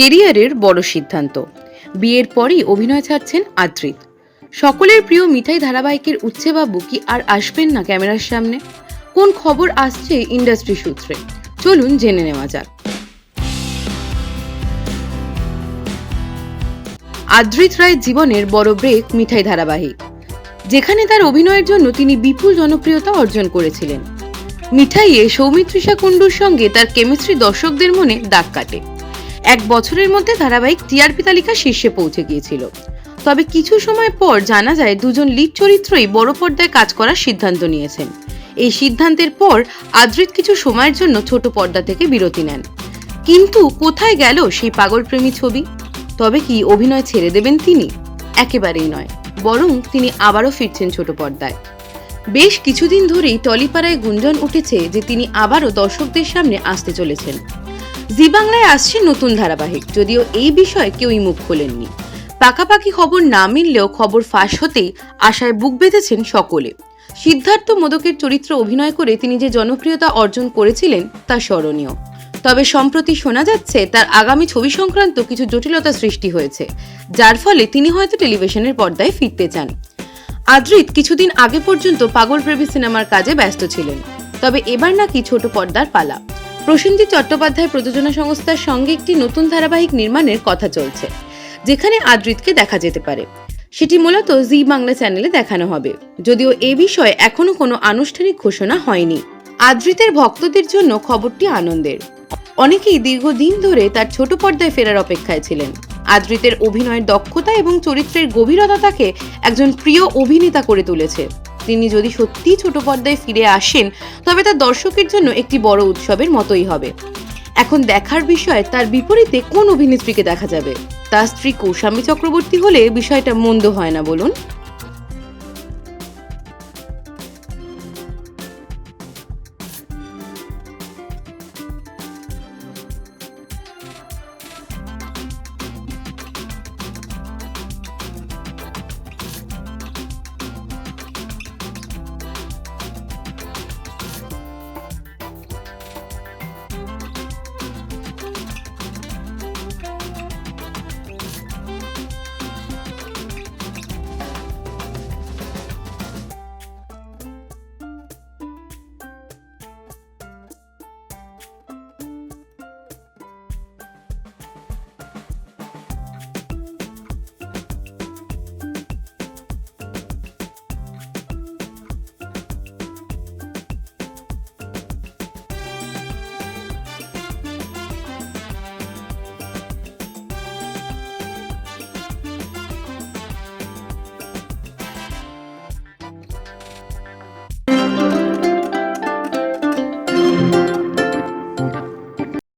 কেরিয়ারের বড় সিদ্ধান্ত। বিয়ের পরই অভিনয় ছাড়ছেন আদ্রিত। সকলের প্রিয় মিঠাই ধারাবাহিকের উচ্ছে বাবু কি আর আসবেন না ক্যামেরার সামনে। কোন খবর আসছে ইন্ডাস্ট্রি সূত্রে? চলুন জেনে নেওয়া যাক। আদ্রিত রায়ের জীবনের বড় ব্রেক মিঠাই ধারাবাহিক। যেখানে তার অভিনয়ের জন্য তিনি বিপুল জনপ্রিয়তা অর্জন করেছিলেন। মিঠাইয়ে সৌমিত্রিষা কুণ্ডুর সঙ্গে তার কেমিস্ট্রি দর্শকদের মনে দাগ কাটে। এক বছরের মধ্যে ধারাবাহিক টিআরপি তালিকা শীর্ষে পৌঁছে গিয়েছিল। তবে কিছু সময় পর জানা যায় দুজন লিড চরিত্রই বড় পর্দায় কাজ করার সিদ্ধান্ত নিয়েছেন। এই সিদ্ধান্তের পর আদ্রিত কিছু সময়ের জন্য ছোট পর্দা থেকে বিরতি নেন। কিন্তু কোথায় গেল সেই পাগলপ্রেমী ছবি? তবে কি অভিনয় ছেড়ে দেবেন তিনি? একেবারেই নয়, বরং তিনি আবারও ফিরছেন ছোট পর্দায়। বেশ কিছুদিন ধরেই টলিপাড়ায় গুঞ্জন উঠেছে যে তিনি আবারও দর্শকদের সামনে আসতে চলেছেন। জি বাংলায় আসছে নতুন ধারাবাহিক। যদিও এই বিষয়ে কেউই মুখ খোলেননি। পাকাপাকি খবর না মিললেও খবর ফাঁস হতেই আশায় বুক বেঁধেছেন সকলে। সিদ্ধার্থ মোদকের চরিত্র অভিনয় করে তিনি যে জনপ্রিয়তা অর্জন করেছিলেন তা স্মরণীয়। তবে সম্প্রতি শোনা যাচ্ছে, তার আগামী ছবি সংক্রান্ত কিছু জটিলতা সৃষ্টি হয়েছে, যার ফলে তিনি হয়তো টেলিভিশনের পর্দায় ফিরতে চান। আদ্রিত কিছুদিন আগে পর্যন্ত পাগল প্রেমী সিনেমার কাজে ব্যস্ত ছিলেন, তবে এবার নাকি ছোট পর্দার পালা। প্রসেনজিৎ চট্টোপাধ্যায় প্রযোজনা সংস্থার সঙ্গে একটি নতুন ধারাবাহিক নির্মাণের কথা চলছে, যেখানে আদ্রিতকে দেখা যেতে পারে। সেটি মূলত জি বাংলা চ্যানেলে দেখানো হবে। যদিও এ বিষয়ে এখনও কোনো আনুষ্ঠানিক ঘোষণা হয়নি। আদ্রিতের ভক্তদের জন্য খবরটি আনন্দের। অনেকেই দীর্ঘদিন ধরে তার ছোট পর্দায় ফেরার অপেক্ষায় ছিলেন। আদ্রিতের অভিনয়ের দক্ষতা এবং চরিত্রের গভীরতা তাকে একজন প্রিয় অভিনেতা করে তুলেছে। তিনি যদি সত্যিই ছোট পর্দায় ফিরে আসেন, তবে তা দর্শকের জন্য একটি বড় উৎসবের মতোই হবে। এখন দেখার বিষয়, তার বিপরীতে কোন অভিনেত্রীকে দেখা যাবে? তার স্ত্রী কৌশামী চক্রবর্তী হলে বিষয়টা মন্দ হয় না, বলুন।